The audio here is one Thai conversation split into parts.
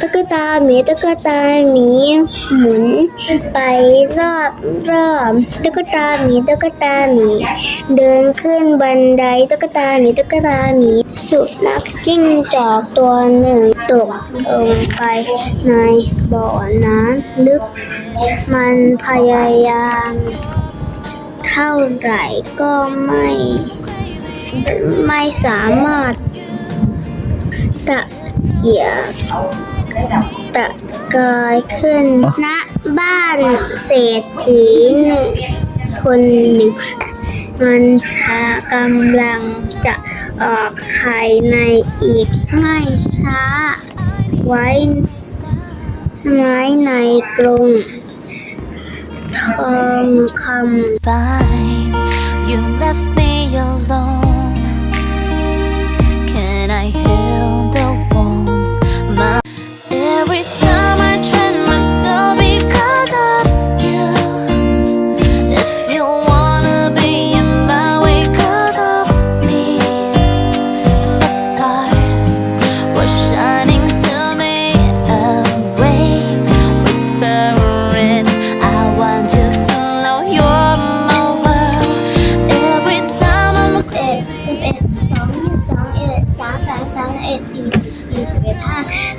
ตุ๊กตาหมีตุ๊กตาหมีหมุนไปรอบรอบตุ๊กตาหมีตุ๊กตาหมีเดินขึ้นบันไดตุ๊กตาหมีตุ๊กตาหมีสุนัขจิ้งจอกตัวหนึ่งตกลงไปในบ่อน้ำลึก มันพยายามเท่าไหร่ก็ไม่ไม่สามารถตะเกียบ ตะกายขึ้น ณ บ้านเศรษฐีหนึ่งคนหนึ่ง มันกำลังจะออกไข่ในอีกไม่ช้า ไว้ไว้ในกรงทองคำ Fine, you left me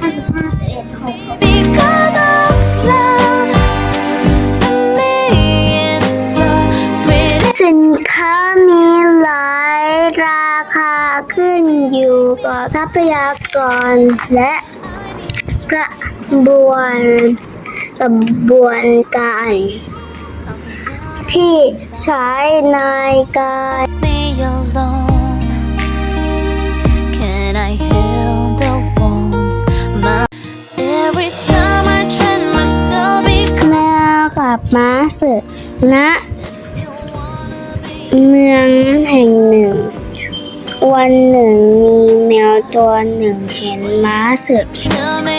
ห้าห้าสิบห้าสิบเอ็ดหกหก because of love. To me, it's a pretty. สินค้ามีหลายราคาขึ้นอยู่กับทรัพยากรและกระบวนกระบวนการ ที่ใช้ในการ me alone. กับม้าศึกณ you wanna be เมืองแห่งหนึ่ง วันหนึ่งมีแมวตัวหนึ่งเห็นม้าศึก to me